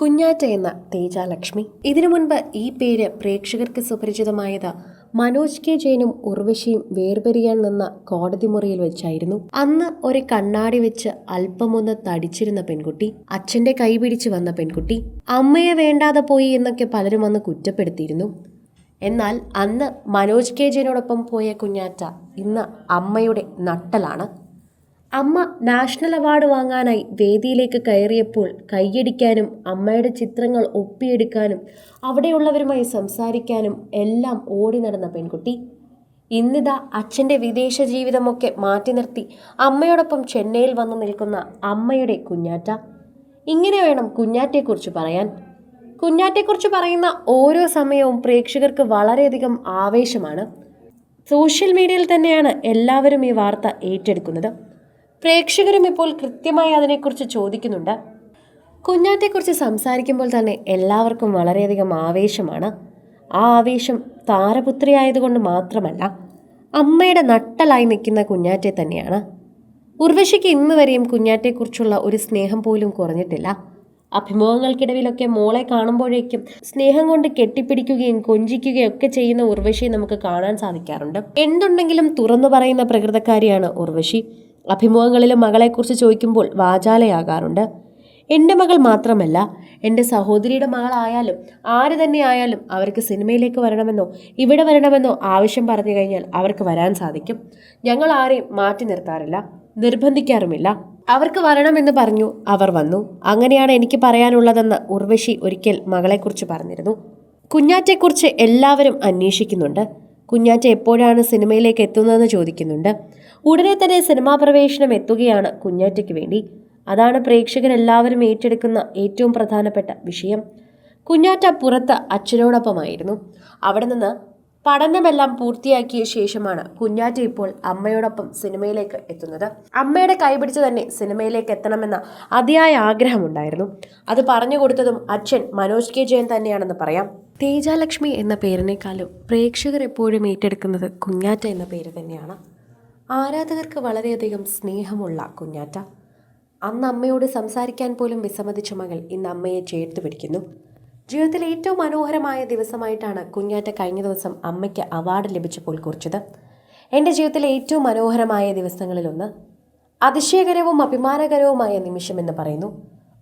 കുഞ്ഞാറ്റ എന്ന തേജാലക്ഷ്മി. ഇതിനു മുൻപ് ഈ പേര് പ്രേക്ഷകർക്ക് സുപരിചിതമായത് മനോജ് കെ ജയനും ഉർവശിയും വേർപെരിയാൻ നിന്ന കോടതി മുറിയിൽ വെച്ചായിരുന്നു. അന്ന് ഒരു കണ്ണാടി വെച്ച് അല്പമൊന്ന് തടിച്ചിരുന്ന പെൺകുട്ടി അച്ഛന്റെ കൈ പിടിച്ച് വന്ന പെൺകുട്ടി അമ്മയെ വേണ്ടാതെ പോയി എന്നൊക്കെ പലരും അന്ന് കുറ്റപ്പെടുത്തിയിരുന്നു. എന്നാൽ അന്ന് മനോജ് കെ ജയനോടൊപ്പം പോയ കുഞ്ഞാറ്റ ഇന്ന് അമ്മയുടെ നട്ടലാണ്. അമ്മ നാഷണൽ അവാർഡ് വാങ്ങാനായി വേദിയിലേക്ക് കയറിയപ്പോൾ കൈയടിക്കാനും അമ്മയുടെ ചിത്രങ്ങൾ ഒപ്പിയെടുക്കാനും അവിടെയുള്ളവരുമായി സംസാരിക്കാനും എല്ലാം ഓടി നടന്ന പെൺകുട്ടി. ഇന്നിതാ അച്ഛന്റെ വിദേശ ജീവിതമൊക്കെ മാറ്റി നിർത്തി അമ്മയോടൊപ്പം ചെന്നൈയിൽ വന്നു നിൽക്കുന്ന അമ്മയുടെ കുഞ്ഞാറ്റ. ഇങ്ങനെ വേണം കുഞ്ഞാറ്റയെക്കുറിച്ച് പറയാൻ. കുഞ്ഞാറ്റയെക്കുറിച്ച് പറയുന്ന ഓരോ സമയവും പ്രേക്ഷകർക്ക് വളരെയധികം ആവേശമാണ്. സോഷ്യൽ മീഡിയയിൽ തന്നെയാണ് എല്ലാവരും ഈ വാർത്ത ഏറ്റെടുക്കുന്നത്. പ്രേക്ഷകരും ഇപ്പോൾ കൃത്യമായി അതിനെക്കുറിച്ച് ചോദിക്കുന്നുണ്ട്. കുഞ്ഞാറ്റെക്കുറിച്ച് സംസാരിക്കുമ്പോൾ തന്നെ എല്ലാവർക്കും വളരെയധികം ആവേശമാണ്. ആ ആവേശം താരപുത്രിയായതുകൊണ്ട് മാത്രമല്ല അമ്മയുടെ നട്ടലായി നിൽക്കുന്ന കുഞ്ഞാറ്റെ തന്നെയാണ്. ഉർവശിക്ക് ഇന്ന് വരെയും കുഞ്ഞാറ്റെക്കുറിച്ചുള്ള ഒരു സ്നേഹം പോലും കുറഞ്ഞിട്ടില്ല. അഭിമുഖങ്ങൾക്കിടയിലൊക്കെ മോളെ കാണുമ്പോഴേക്കും സ്നേഹം കൊണ്ട് കെട്ടിപ്പിടിക്കുകയും കൊഞ്ചിക്കുകയും ഒക്കെ ചെയ്യുന്ന ഉർവശിയെ നമുക്ക് കാണാൻ സാധിക്കാറുണ്ട്. എന്തുണ്ടെങ്കിലും തുറന്നു പറയുന്ന പ്രകൃതക്കാരിയാണ് ഉർവശി. അഭിമുഖങ്ങളിലും മകളെക്കുറിച്ച് ചോദിക്കുമ്പോൾ വാചാലയാകാറുണ്ട്. എന്റെ മകൾ മാത്രമല്ല എന്റെ സഹോദരിയുടെ മകളായാലും ആര് തന്നെ ആയാലും അവർക്ക് സിനിമയിലേക്ക് വരണമെന്നോ ഇവിടെ വരണമെന്നോ ആവശ്യം പറഞ്ഞു കഴിഞ്ഞാൽ അവർക്ക് വരാൻ സാധിക്കും. ഞങ്ങൾ ആരെയും മാറ്റി നിർത്താറില്ല നിർബന്ധിക്കാറുമില്ല. അവർക്ക് വരണമെന്ന് പറഞ്ഞു അവർ വന്നു. അങ്ങനെയാണ് എനിക്ക് പറയാനുള്ളതെന്ന് ഉർവശി ഒരിക്കൽ മകളെക്കുറിച്ച് പറഞ്ഞിരുന്നു. കുഞ്ഞാറ്റെക്കുറിച്ച് എല്ലാവരും അന്വേഷിക്കുന്നുണ്ട്. കുഞ്ഞാറ്റ എപ്പോഴാണ് സിനിമയിലേക്ക് എത്തുന്നതെന്ന് ചോദിക്കുന്നുണ്ട്. ഉടനെ തന്നെ സിനിമാ പ്രവേശനം എത്തുകയാണ് കുഞ്ഞാറ്റയ്ക്ക് വേണ്ടി. അതാണ് പ്രേക്ഷകരെല്ലാവരും ഏറ്റെടുക്കുന്ന ഏറ്റവും പ്രധാനപ്പെട്ട വിഷയം. കുഞ്ഞാറ്റ പുറത്ത് അച്ഛനോടൊപ്പമായിരുന്നു. അവിടെ നിന്ന് പഠനമെല്ലാം പൂർത്തിയാക്കിയ ശേഷമാണ് കുഞ്ഞാറ്റ ഇപ്പോൾ അമ്മയോടൊപ്പം സിനിമയിലേക്ക് എത്തുന്നത്. അമ്മയുടെ കൈപിടിച്ച് തന്നെ സിനിമയിലേക്ക് എത്തണമെന്ന അതിയായ ആഗ്രഹമുണ്ടായിരുന്നു. അത് പറഞ്ഞു കൊടുത്തതും അച്ഛൻ മനോജ് കെ ജയൻ തന്നെയാണെന്ന് പറയാം. തേജാലക്ഷ്മി എന്ന പേരിനേക്കാളും പ്രേക്ഷകർ എപ്പോഴും ഏറ്റെടുക്കുന്നത് കുഞ്ഞാറ്റ എന്ന പേര് തന്നെയാണ്. ആരാധകർക്ക് വളരെയധികം സ്നേഹമുള്ള കുഞ്ഞാറ്റ. അന്ന് അമ്മയോട് സംസാരിക്കാൻ പോലും വിസമ്മതിച്ച മകൾ ഇന്ന് അമ്മയെ ചേർത്ത് പിടിക്കുന്നു. ജീവിതത്തിലെ ഏറ്റവും മനോഹരമായ ദിവസമായിട്ടാണ് കുഞ്ഞാറ്റ കഴിഞ്ഞ ദിവസം അമ്മയ്ക്ക് അവാർഡ് ലഭിച്ചപ്പോൾ കുറിച്ചത്. എന്റെ ജീവിതത്തിലെ ഏറ്റവും മനോഹരമായ ദിവസങ്ങളിലൊന്ന് അതിശയകരവും അഭിമാനകരവുമായ നിമിഷം എന്ന് പറയുന്നു.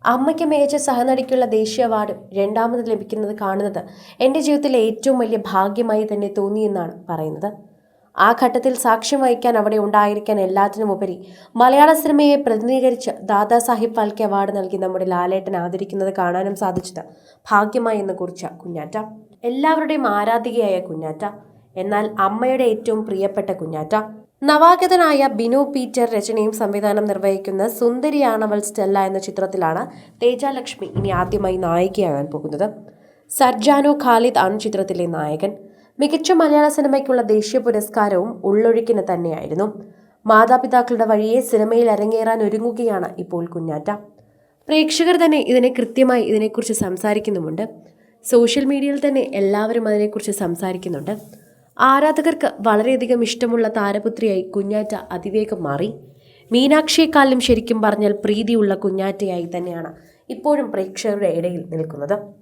അമ്മയ്ക്ക് മികച്ച സഹനടിക്കുള്ള ദേശീയ അവാർഡ് രണ്ടാമത് ലഭിക്കുന്നത് കാണുന്നത് എന്റെ ജീവിതത്തിലെ ഏറ്റവും വലിയ ഭാഗ്യമായി തന്നെ തോന്നിയെന്നാണ് പറയുന്നത്. ആ ഘട്ടത്തിൽ സാക്ഷ്യം വഹിക്കാൻ അവിടെ ഉണ്ടായിരിക്കാൻ എല്ലാത്തിനുമുപരി മലയാള സിനിമയെ പ്രതിനിധീകരിച്ച് ദാദാസാഹിബ് ഫാൽക്കെ അവാർഡ് നൽകി നമ്മുടെ ലാലേട്ടൻ ആദരിക്കുന്നത് കാണാനും സാധിച്ചത് ഭാഗ്യമായി എന്ന് കുറിച്ച കുഞ്ഞാറ്റ. എല്ലാവരുടെയും ആരാധികയായ കുഞ്ഞാറ്റ. എന്നാൽ അമ്മയുടെ ഏറ്റവും പ്രിയപ്പെട്ട കുഞ്ഞാറ്റ. നവാഗതനായ ബിനു പീറ്റർ രചനയും സംവിധാനം നിർവഹിക്കുന്ന സുന്ദരിയാണവൾ സ്റ്റെല്ല എന്ന ചിത്രത്തിലാണ് തേജാലക്ഷ്മി ഇനി ആദ്യമായി നായികയാകാൻ പോകുന്നത്. സർജാനു ഖാലിദ് ആണ് ചിത്രത്തിലെ നായകൻ. മികച്ച മലയാള സിനിമയ്ക്കുള്ള ദേശീയ പുരസ്കാരവും ഉള്ളൊഴുക്കിന് തന്നെയായിരുന്നു. മാതാപിതാക്കളുടെ വഴിയെ സിനിമയിൽ അരങ്ങേറാൻ ഒരുങ്ങുകയാണ് ഇപ്പോൾ കുഞ്ഞാറ്റ. പ്രേക്ഷകർ തന്നെ ഇതിനെ കൃത്യമായി ഇതിനെക്കുറിച്ച് സംസാരിക്കുന്നുമുണ്ട്. സോഷ്യൽ മീഡിയയിൽ തന്നെ എല്ലാവരും അതിനെക്കുറിച്ച് സംസാരിക്കുന്നുണ്ട്. ആരാധകർക്ക് വളരെയധികം ഇഷ്ടമുള്ള താരപുത്രിയായി കുഞ്ഞാറ്റ അതിവേഗം മാറി. മീനാക്ഷിയെക്കാളും ശരിക്കും പറഞ്ഞാൽ പ്രീതിയുള്ള കുഞ്ഞാറ്റയായി തന്നെയാണ് ഇപ്പോഴും പ്രേക്ഷകരുടെ ഇടയിൽ നിൽക്കുന്നത്.